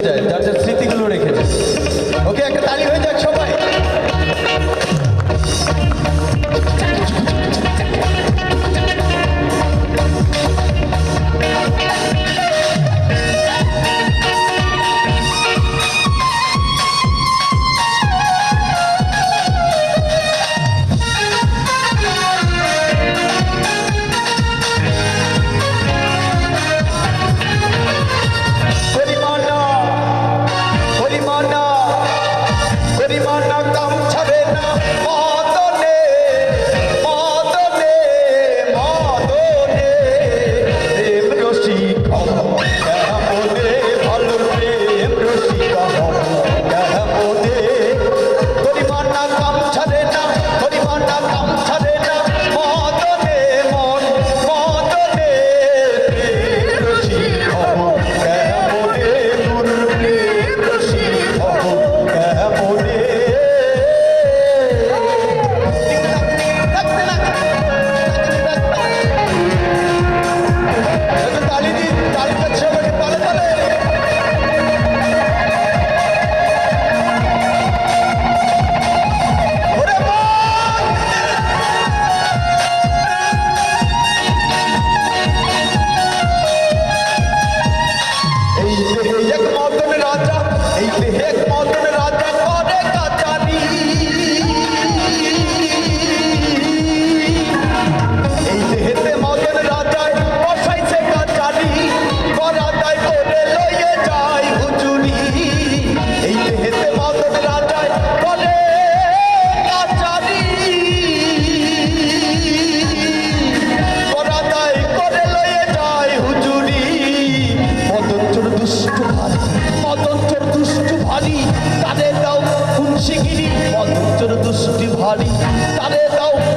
যার স্মৃতিগুলো রেখে ওকে একটা তালি হয়ে যাক সবাই। Hari.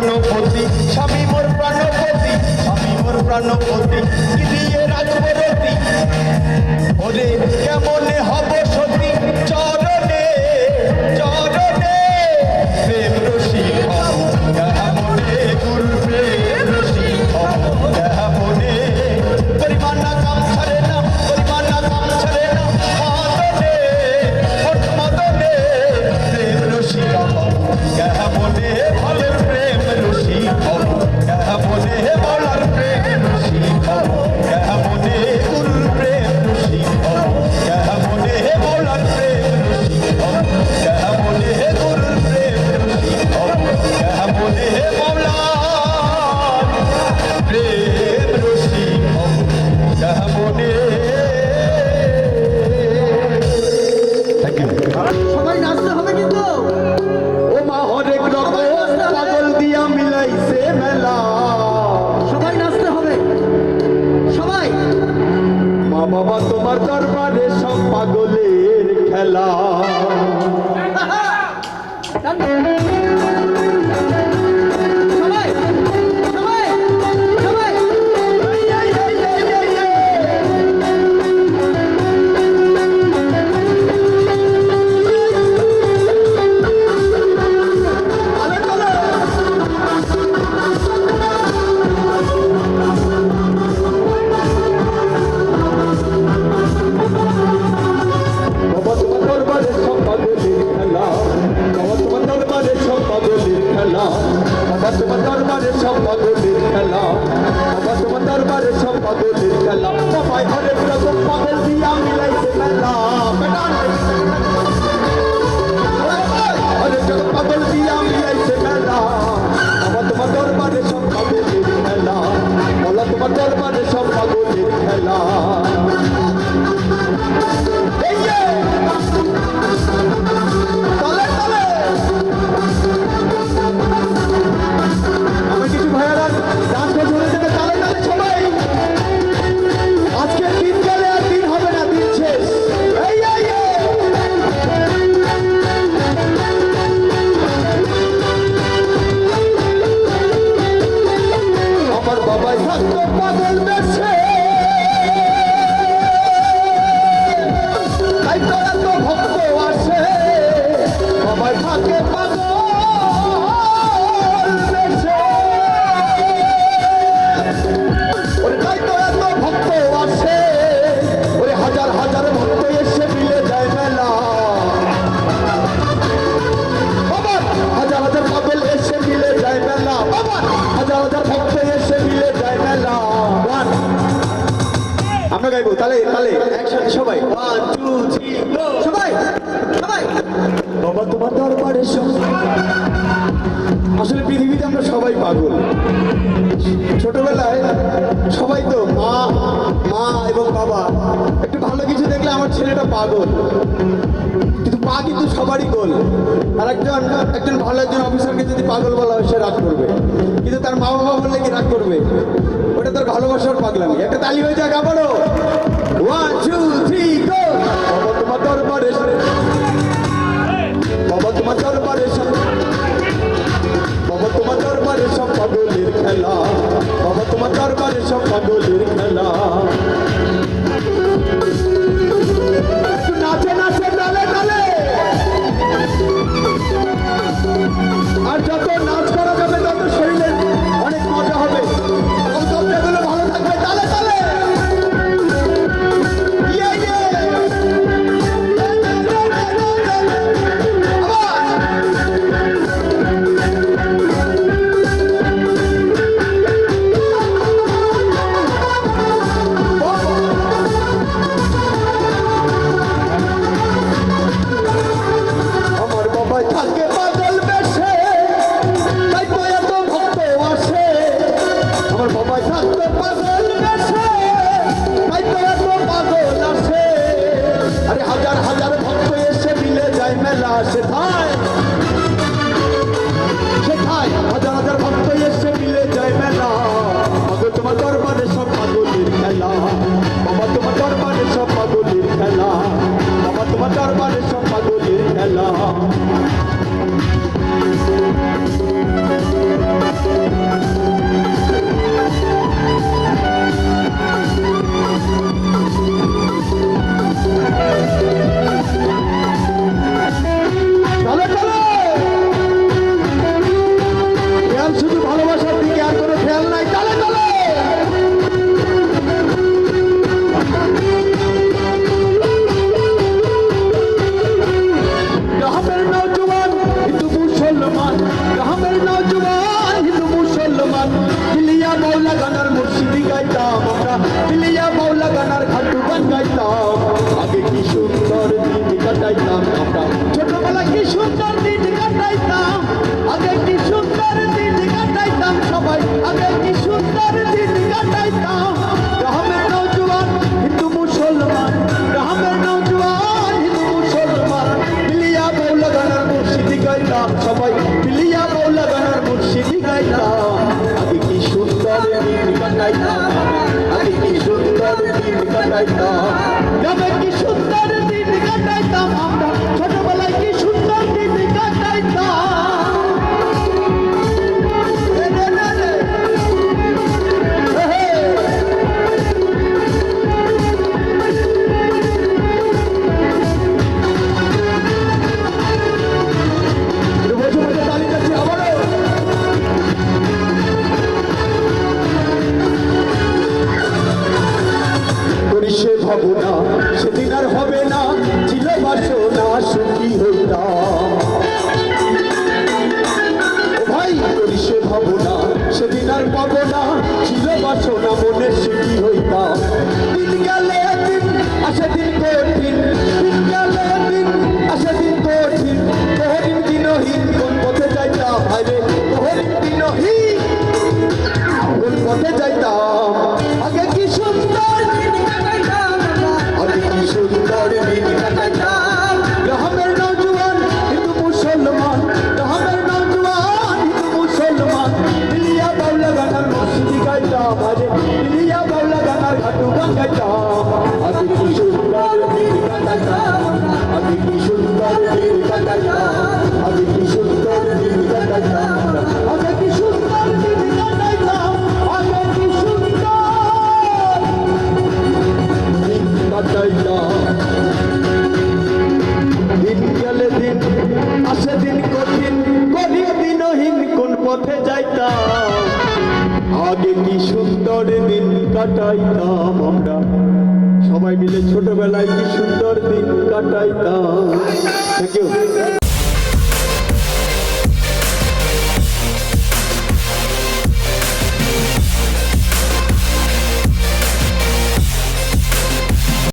প্রাণপতি। স্বামী মোর প্রাণপতি স্বামী মোর প্রাণপতি কি দিয়ে রাজবরতি ওরে কেমন হবে தான் মুসলমানের সম্পদ আসলে পৃথিবীতে আমরা সবাই পাগল। ছোটবেলায় সবাই তো মা মা এবং বাবা, একটু ভালো কিছু দেখলে আমার ছেলেটা পাগল। কিন্তু পা কিন্তু সবারই গোল। আর একজন একজন ভালো একজন অফিসারকে যদি পাগল বলা হয়, সে রাগ করবে। কিন্তু তার মা বাবা বললে কি রাগ করবে? ওটা তার ভালোবাসার পাগলামি। একটা তালি হয়ে যাক আবারও। One two three Thank you. দিন আসে দিন কঠিন করিয়ে দিনহীন কোন পথে যাইতা আগে কি সুন্দর দিন কাটাইতাম আমরা? সবাই মিলে ছোটবেলায় কি সুন্দর দিন কাটাইতাম? Thank you